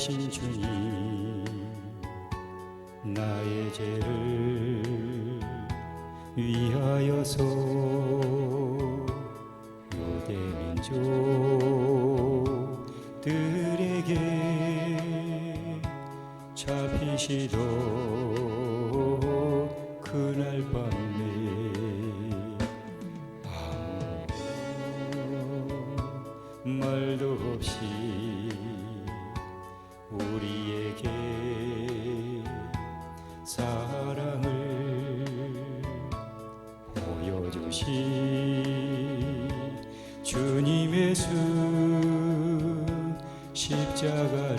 오신 주님 나의 죄를 위하여서 유대 민족들에게 잡히시던 그날 밤에 아무 말도 없이 보여주신 주님의 수 십자가를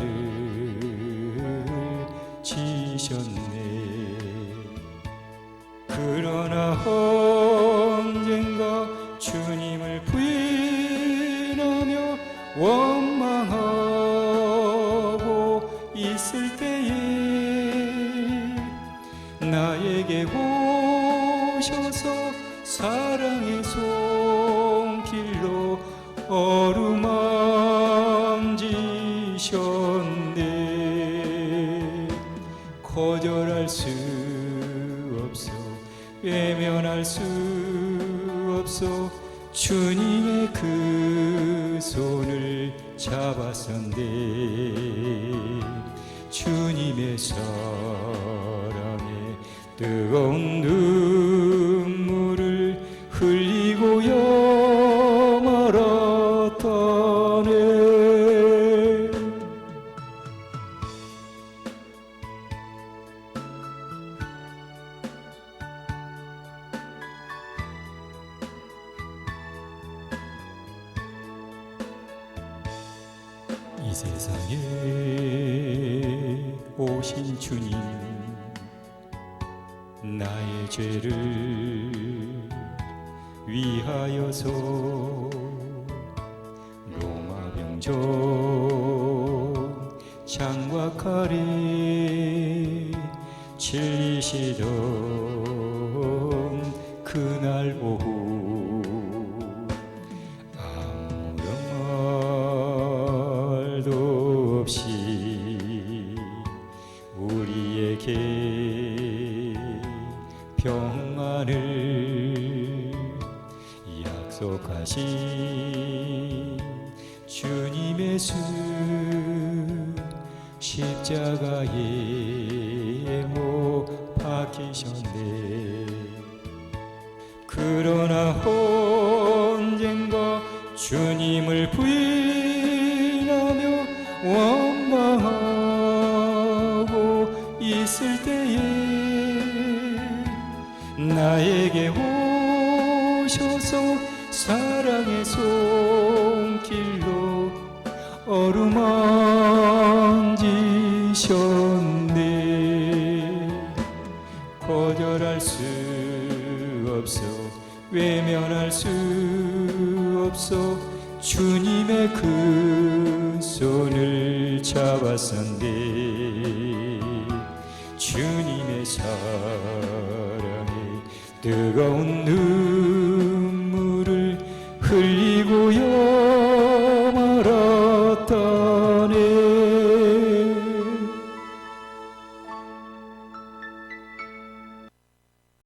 지셨네. 그러나 언젠가 주님을 부인하며 원망하고 있을 때에 나에게 오셔서 사랑의 손길로 어루만지셨네. 거절할 수 없어 외면할 수 없어 주님의 그 손을 잡았었네. 주님의 사랑에 뜨거운 눈 이 세상에 오신 주님 나의 죄를 위하여서 로마 병정 창과 칼에 칠리시던 그날 오후 우리에게 평안을 약속하신 주님의 수 십자가에 못 박히셨네. 그러나 언젠가 주님을 부인하며 있을 때에 나에게 오셔서 사랑의 손길로 어루만지셨네. 거절할 수 없어 외면할 수 없어 주님의 그 손을 잡았었네 주님의 사랑에 뜨거운 눈물을 흘리고야 말았다